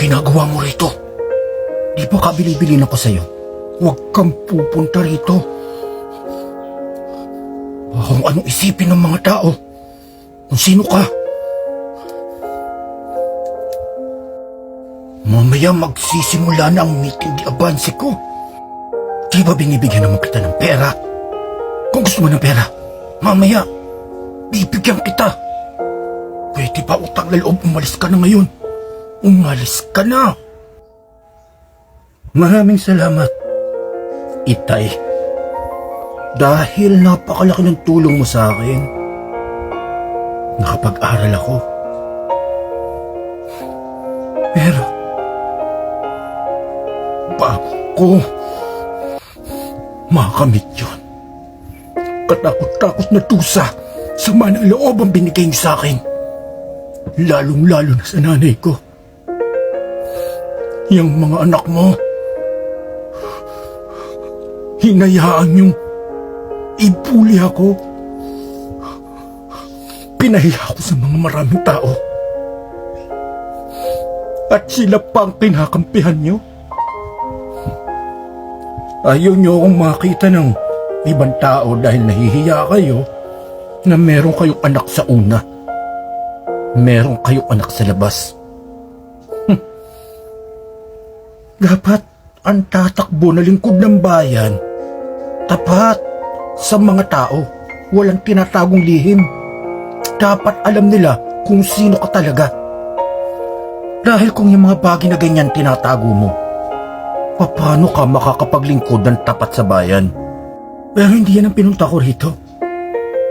ginagawa mo rito? Di ba kabili-bilin ako sa'yo? Huwag kang pupunta rito. Kung anong isipin ng mga tao. Kung sino ka. Mamaya magsisimula na ang meeting di abansi ko. Di ba binibigyan naman kita ng pera? Kung gusto mo ng pera, mamaya, bibigyan kita. Pwede ba utang na loob umalis ka na ngayon? Umalis ka na. Maraming salamat, Itay. Dahil napakalaki ng tulong mo sa akin. Nakapag-aral ako. Pero, bago makamit yun, katakot-takot na tusa sama ng loob ang binigay niyo sa akin. Lalong-lalo na sa nanay ko. Yung mga anak mo, hinayaan yung ibuli ako. Pinahiya ako sa mga maraming tao. At sila pa ang kinakampihan niyo. Ayaw niyo akong makita ng ibang tao dahil nahihiya kayo na meron kayong anak sa una. Meron kayong anak sa labas. Hmm. Dapat ang tatakbo na lingkod ng bayan, tapat sa mga tao, walang tinatagong lihim. Dapat alam nila kung sino ka talaga. Dahil kung yung mga bagay na ganyan tinatago mo, paano ka makakapaglingkod ng tapat sa bayan? Pero hindi yan ang pinunta ko rito.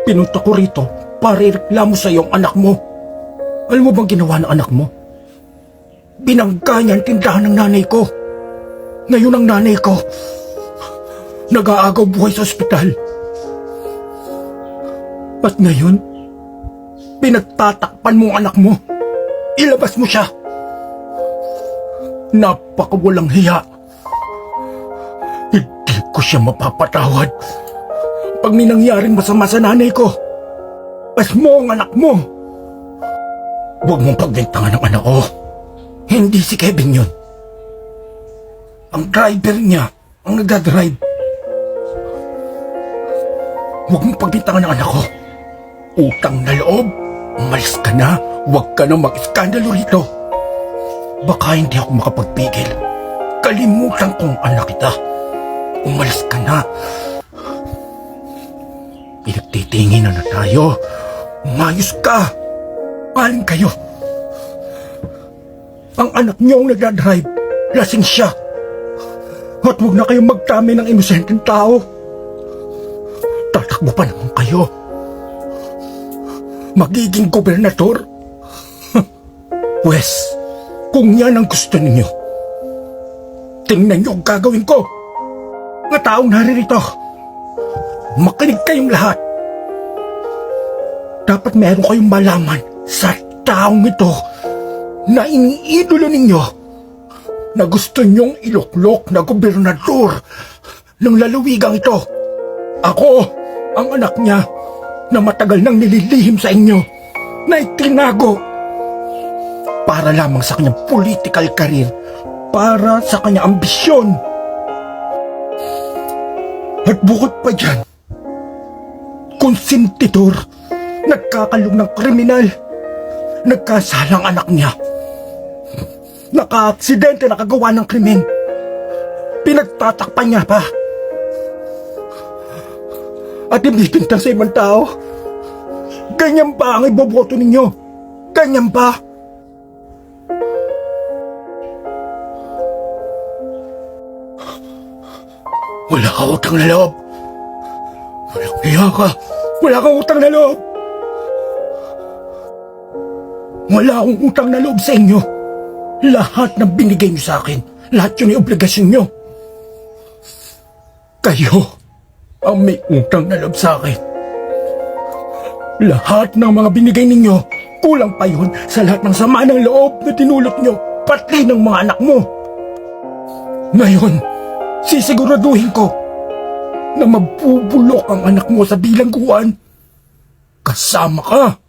Pinunta ko rito para ireklamo sa iyong anak mo. Alam mo bang ginawa ng anak mo? Binangga niya ang tindahan ng nanay ko. Ngayon ang nanay ko, nag-aagaw buhay sa ospital. At ngayon, pinagtatakpan mo ang anak mo. Ilabas mo siya. Napakawalang hiya. Hindi ko siya mapapatawad. Pag may nangyaring masama sa nanay ko, pas mo ang anak mo. Huwag mong pagbintangan ng anak ko. Hindi si Kevin yun. Ang driver niya, ang nagdadrive. Huwag mong pagbintangan ng anak ko. Utang na loob. Umalis ka na. Huwag ka na mag-iskandalo rito. Baka hindi ako makapagpigil. Kalimutan kong anak kita. Umalis ka na. Pinagtitingin na na tayo. Umayos ka. Aling kayo. Ang anak niyo ang nagdadrive. Lasing siya. At huwag na kayong magtami ng inosenteng tao. Tatakbo pa naman kayo. Magiging gobernador. Pwes, kung yan ang gusto ninyo, tingnan niyo ang gagawin ko. Mga taong naririto, makinig kayong lahat. Dapat meron kayong malaman sa taong ito na iniidolo ninyo na gusto niyong iluklok na gobernador ng lalawigang ito. Ako, ang anak niya, na matagal nang nililihim sa inyo, na itinago para lamang sa kanyang political career, para sa kanyang ambisyon. At bukod pa dyan, konsentidor, nagkakalong ng kriminal, nagkasalang anak niya, naka-aksidente nakagawa ng krimen, pinagtatakpan niya pa. At ibibintang sa ibang tao. Ganyan ba ang iboboto ninyo? Ganyan ba? Wala ka utang na loob. Walang hiya ka. Wala kang utang na loob. Wala akong utang na loob sa inyo. Lahat ng binigay niyo sa akin, lahat yun ay obligasyon niyo. Kayo ang may utang na loob sa akin. Lahat ng mga binigay ninyo, kulang pa yun sa lahat ng sama ng loob na tinulot nyo, pati ng mga anak mo. Ngayon, sisiguraduhin ko na mabubulok ang anak mo sa bilangguan. Kasama ka.